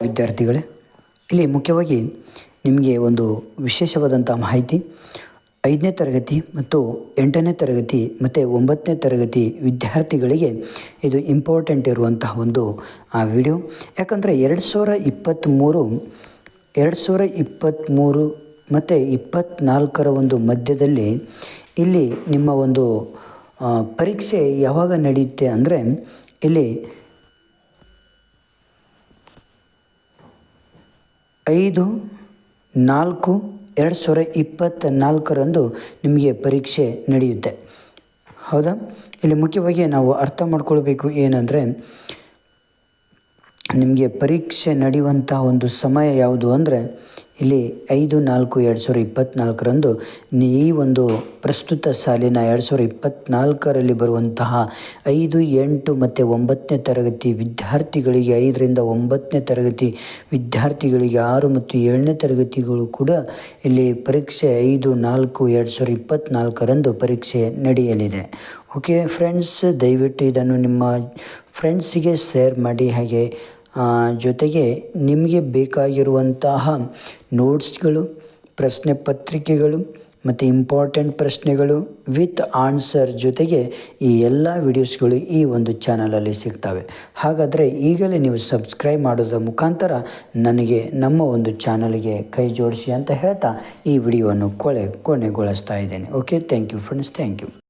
ವಿದ್ಯಾರ್ಥಿಗಳೇ, ಇಲ್ಲಿ ಮುಖ್ಯವಾಗಿ ನಿಮಗೆ ಒಂದು ವಿಶೇಷವಾದಂಥ ಮಾಹಿತಿ. ಐದನೇ ತರಗತಿ ಮತ್ತು ಎಂಟನೇ ತರಗತಿ ಮತ್ತು ಒಂಬತ್ತನೇ ತರಗತಿ ವಿದ್ಯಾರ್ಥಿಗಳಿಗೆ ಇದು ಇಂಪಾರ್ಟೆಂಟ್ ಇರುವಂತಹ ಒಂದು ವಿಡಿಯೋ ಯಾಕಂದರೆ ಎರಡು ಸಾವಿರ ಇಪ್ಪತ್ತ್ಮೂರು ಎರಡು ಸಾವಿರ ಇಪ್ಪತ್ತ್ಮೂರು ಮತ್ತು ಇಪ್ಪತ್ತ್ನಾಲ್ಕರ ಒಂದು ಮಧ್ಯದಲ್ಲಿ ಇಲ್ಲಿ ನಿಮ್ಮ ಒಂದು ಪರೀಕ್ಷೆ ಯಾವಾಗ ನಡೆಯುತ್ತೆ ಅಂದರೆ ಇಲ್ಲಿ ಐದು, ನಾಲ್ಕು, ಎರಡು ಸಾವಿರ ಇಪ್ಪತ್ತ ನಾಲ್ಕರಂದು ನಿಮಗೆ ಪರೀಕ್ಷೆ ನಡೆಯುತ್ತೆ. ಹೌದಾ? ಇಲ್ಲಿ ಮುಖ್ಯವಾಗಿ ನಾವು ಅರ್ಥ ಮಾಡ್ಕೊಳ್ಬೇಕು ಏನಂದರೆ, ನಿಮಗೆ ಪರೀಕ್ಷೆ ನಡೆಯುವಂಥ ಒಂದು ಸಮಯ ಯಾವುದು ಅಂದರೆ ಇಲ್ಲಿ ಐದು ನಾಲ್ಕು ಎರಡು ಸಾವಿರ ಇಪ್ಪತ್ತ್ನಾಲ್ಕರಂದು ಈ ಒಂದು ಪ್ರಸ್ತುತ ಸಾಲಿನ ಎರಡು ಸಾವಿರ ಇಪ್ಪತ್ತ್ನಾಲ್ಕರಲ್ಲಿ ಬರುವಂತಹ ಐದು, ಎಂಟು ಮತ್ತು ಒಂಬತ್ತನೇ ತರಗತಿ ವಿದ್ಯಾರ್ಥಿಗಳಿಗೆ, ಐದರಿಂದ ಒಂಬತ್ತನೇ ತರಗತಿ ವಿದ್ಯಾರ್ಥಿಗಳಿಗೆ, ಆರು ಮತ್ತು ಏಳನೇ ತರಗತಿಗಳು ಕೂಡ ಇಲ್ಲಿ ಪರೀಕ್ಷೆ ಐದು, ನಾಲ್ಕು, ಎರಡು ಸಾವಿರ ಇಪ್ಪತ್ತ್ನಾಲ್ಕರಂದು ಪರೀಕ್ಷೆ ನಡೆಯಲಿದೆ. ಓಕೆ ಫ್ರೆಂಡ್ಸ್ ದಯವಿಟ್ಟು ಇದನ್ನು ನಿಮ್ಮ ಫ್ರೆಂಡ್ಸಿಗೆ ಶೇರ್ ಮಾಡಿ. ಹಾಗೆ ಜೊತೆಗೆ ನಿಮಗೆ ಬೇಕಾಗಿರುವಂತಹ ನೋಟ್ಸ್ಗಳು ಪ್ರಶ್ನೆ ಪತ್ರಿಕೆಗಳು ಮತ್ತು ಇಂಪಾರ್ಟೆಂಟ್ ಪ್ರಶ್ನೆಗಳು ವಿತ್ ಆನ್ಸರ್ ಜೊತೆಗೆ ಈ ಎಲ್ಲ ವಿಡಿಯೋಸ್ಗಳು ಈ ಒಂದು ಚಾನಲಲ್ಲಿ ಸಿಗ್ತವೆ. ಹಾಗಾದರೆ ಈಗಲೇ ನೀವು ಸಬ್ಸ್ಕ್ರೈಬ್ ಮಾಡೋದ್ರ ಮುಖಾಂತರ ನನಗೆ ನಮ್ಮ ಒಂದು ಚಾನಲ್ಗೆ ಕೈ ಜೋಡಿಸಿ ಅಂತ ಹೇಳ್ತಾ ಈ ವಿಡಿಯೋವನ್ನು ಕೊಳೆ, ಕೊನೆಗೊಳಿಸ್ತಾ ಇದ್ದೇನೆ. Okay thank you friends thank you